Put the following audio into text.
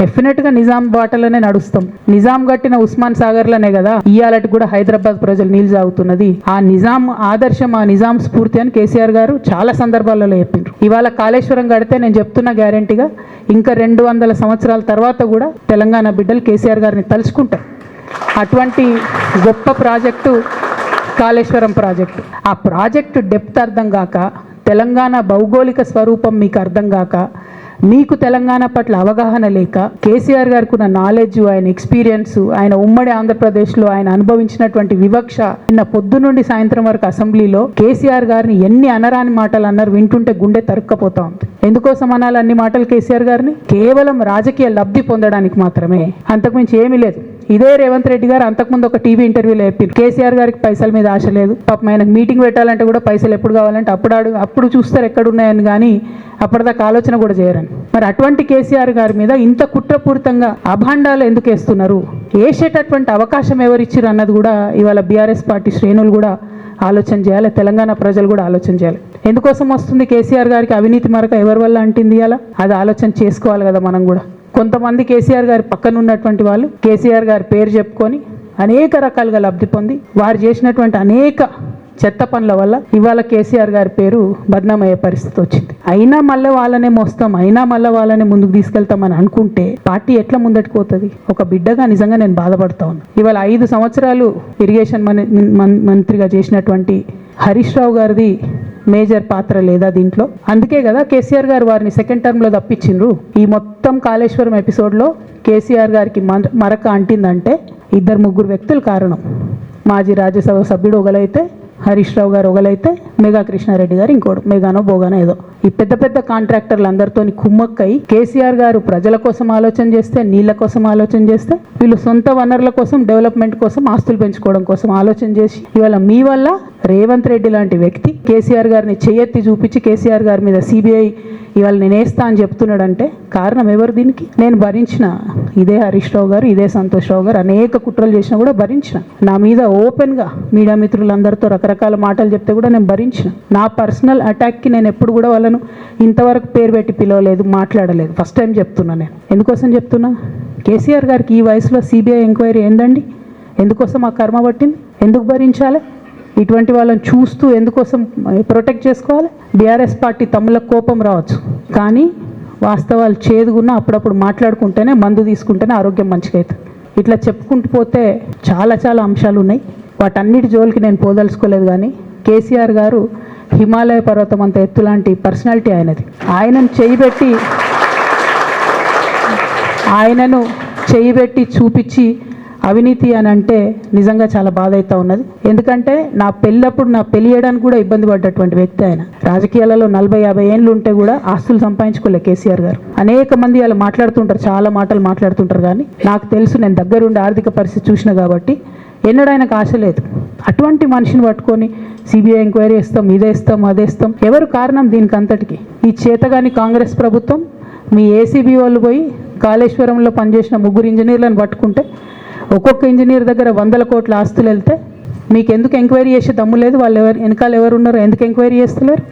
డెఫినెట్గా నిజాం బాటలోనే నడుస్తాం. నిజాం కట్టిన ఉస్మాన్ సాగర్లోనే కదా ఇయాలటి కూడా హైదరాబాద్ ప్రజలు నీళ్ళు సాగుతున్నది ఆ నిజాం ఆదర్శం ఆ నిజాం స్ఫూర్తి అని కేసీఆర్ గారు చాలా సందర్భాలలో చెప్పిండ్రు. ఇవాళ కాళేశ్వరం కడితే నేను చెప్తున్న గ్యారంటీగా ఇంకా రెండు వందల సంవత్సరాల తర్వాత కూడా తెలంగాణ బిడ్డలు కేసీఆర్ గారిని తలుచుకుంటారు. అటువంటి గొప్ప ప్రాజెక్టు కాళేశ్వరం ప్రాజెక్టు. ఆ ప్రాజెక్టు డెప్త్ అర్థం కాక తెలంగాణ భౌగోళిక స్వరూపం మీకు అర్థం కాక మీకు తెలంగాణ పట్ల అవగాహన లేక కేసీఆర్ గారికి ఉన్న నాలెడ్జ్ ఆయన ఎక్స్పీరియన్స్ ఆయన ఉమ్మడి ఆంధ్రప్రదేశ్లో ఆయన అనుభవించినటువంటి వివక్ష నిన్న పొద్దు నుండి సాయంత్రం వరకు అసెంబ్లీలో కేసీఆర్ గారిని ఎన్ని అనరాని మాటలు అన్నారు వింటుంటే గుండె తరుక్కపోతా ఉంది. ఎందుకోసం అనాలి అన్ని మాటలు కేసీఆర్ గారిని? కేవలం రాజకీయ లబ్ధి పొందడానికి మాత్రమే. అంతకుమించి ఏమీ లేదు. ఇదే రేవంత్ రెడ్డి గారు అంతకుముందు ఒక టీవీ ఇంటర్వ్యూలో చెప్పారు కేసీఆర్ గారికి పైసల మీద ఆశ లేదు. పాపం ఆయనకు మీటింగ్ పెట్టాలంటే కూడా పైసలు ఎప్పుడు కావాలంటే అప్పుడు అడుగు అప్పుడు చూస్తారు ఎక్కడున్నాయని కానీ అప్పటిదాకా ఆలోచన కూడా చేయరని. మరి అటువంటి కేసీఆర్ గారి మీద ఇంత కుట్రపూరితంగా అభాండాలు ఎందుకు వేస్తున్నారు? వేసేటటువంటి అవకాశం ఎవరిచ్చారు అన్నది కూడా ఇవాళ బీఆర్ఎస్ పార్టీ శ్రేణులు కూడా ఆలోచన చేయాలి. తెలంగాణ ప్రజలు కూడా ఆలోచన చేయాలి. ఎందుకోసం వస్తుంది కేసీఆర్ గారికి అవినీతి మరక ఎవరి వల్ల అంటింది అలా అది ఆలోచన చేసుకోవాలి కదా మనం కూడా. కొంతమంది కేసీఆర్ గారి పక్కన ఉన్నటువంటి వాళ్ళు కేసీఆర్ గారి పేరు చెప్పుకొని అనేక రకాలుగా లబ్ధి పొంది వారు చేసినటువంటి అనేక చెత్త పనుల వల్ల ఇవాళ కేసీఆర్ గారి పేరు బద్నామయ్యే పరిస్థితి వచ్చింది. అయినా మళ్ళీ వాళ్ళనే మోస్తాం అయినా మళ్ళీ వాళ్ళనే ముందుకు తీసుకెళ్తామని అనుకుంటే పార్టీ ఎట్లా ముందటికి పోతుంది? ఒక బిడ్డగా నిజంగా నేను బాధపడతా ఉన్నాను ఇవాళ ఐదు సంవత్సరాలు ఇరిగేషన్ మంత్రిగా చేసినటువంటి హరీష్ రావు గారిది మేజర్ పాత్ర లేదా దీంట్లో? అందుకే కదా కేసీఆర్ గారు వారిని సెకండ్ టర్మ్లో తప్పించిండ్రు ఈ మొత్తం కాళేశ్వరం ఎపిసోడ్లో కేసీఆర్ గారికి మరక అంటిందంటే ఇద్దరు ముగ్గురు వ్యక్తులు కారణం. మాజీ రాజ్యసభ సభ్యుడు ఒకలైతే హరీష్ రావు గారు ఒకలైతే మెగా కృష్ణారెడ్డి గారు ఇంకోడు మెగానో బోగానో ఏదో. ఈ పెద్ద పెద్ద కాంట్రాక్టర్లు అందరితో కుమ్మక్కై కేసీఆర్ గారు ప్రజల కోసం ఆలోచన చేస్తే నీళ్ళ కోసం ఆలోచన చేస్తే వీళ్ళు సొంత వనరుల కోసం డెవలప్మెంట్ కోసం ఆస్తులు పెంచుకోవడం కోసం ఆలోచన చేసి ఇవాళ మీ వల్ల రేవంత్ రెడ్డి లాంటి వ్యక్తి కేసీఆర్ గారిని చేయెత్తి చూపించి కేసీఆర్ గారి మీద సిబిఐ ఇవాళ నేను వేస్తా అని చెప్తున్నాడంటే కారణం ఎవరు దీనికి? నేను భరించిన. ఇదే హరీష్ రావు గారు ఇదే సంతోష్ రావు గారు అనేక కుట్రలు చేసినా కూడా భరించిన. నా మీద ఓపెన్గా మీడియా మిత్రులందరితో రకరకాల మాటలు చెప్తే కూడా నేను భరించిన. నా పర్సనల్ అటాక్కి నేను ఎప్పుడు కూడా వాళ్ళను ఇంతవరకు పేరు పెట్టి పిలవలేదు మాట్లాడలేదు. ఫస్ట్ టైం చెప్తున్నా నేను. ఎందుకోసం చెప్తున్నా? కేసీఆర్ గారికి ఈ వయసులో సిబిఐ ఎంక్వైరీ ఏందండి? ఎందుకోసం ఆ కర్మ పట్టింది? ఎందుకు భరించాలి? ఇటువంటి వాళ్ళని చూస్తూ ఎందుకోసం ప్రొటెక్ట్ చేసుకోవాలి? బీఆర్ఎస్ పార్టీ తమ్ములకు కోపం రావచ్చు. కానీ వాస్తవాలు చేదుగున్నా అప్పుడప్పుడు మాట్లాడుకుంటేనే మందు తీసుకుంటేనే ఆరోగ్యం మంచిగా అవుతుంది ఇట్లా చెప్పుకుంటూ పోతే చాలా చాలా అంశాలు ఉన్నాయి వాటన్నిటి జోలికి నేను పోదలుచుకోలేదు కానీ కేసీఆర్ గారు హిమాలయ పర్వతం అంత ఎత్తు లాంటి పర్సనాలిటీ ఆయనది. ఆయనను చేయిబెట్టి ఆయనను చేయిబెట్టి చూపించి అవినీతి అని అంటే నిజంగా చాలా బాధ అవుతా ఉన్నది. ఎందుకంటే నా పెళ్ళప్పుడు నా పెళ్ళి చేయడానికి కూడా ఇబ్బంది పడ్డటువంటి వ్యక్తి ఆయన. రాజకీయాలలో నలభై యాభై ఏళ్ళు ఉంటే కూడా ఆస్తులు సంపాదించుకోలే కేసీఆర్ గారు. అనేక మంది వాళ్ళు మాట్లాడుతుంటారు చాలా మాటలు మాట్లాడుతుంటారు కానీ నాకు తెలుసు నేను దగ్గరుండి ఆర్థిక పరిస్థితి చూసిన కాబట్టి ఎన్నడూ ఆయనకు ఆశ లేదు. అటువంటి మనిషిని పట్టుకొని సిబిఐ ఎంక్వైరీ ఇస్తాం ఇదేస్తాం అదేస్తాం ఎవరు కారణం దీనికి అంతటికి? ఈ చేతగాని కాంగ్రెస్ ప్రభుత్వం మీ ఏసీబీ వాళ్ళు పోయి కాళేశ్వరంలో పనిచేసిన ముగ్గురు ఇంజనీర్లను పట్టుకుంటే ఒక్కొక్క ఇంజనీర్ దగ్గర వందల కోట్ల ఆస్తులు వెళ్తే మీకు ఎందుకు ఎంక్వైరీ చేసే దమ్ము లేదు? వాళ్ళు ఎవరు వెనకాల ఎవరు ఉన్నారో ఎందుకు ఎంక్వైరీ చేస్తలేరు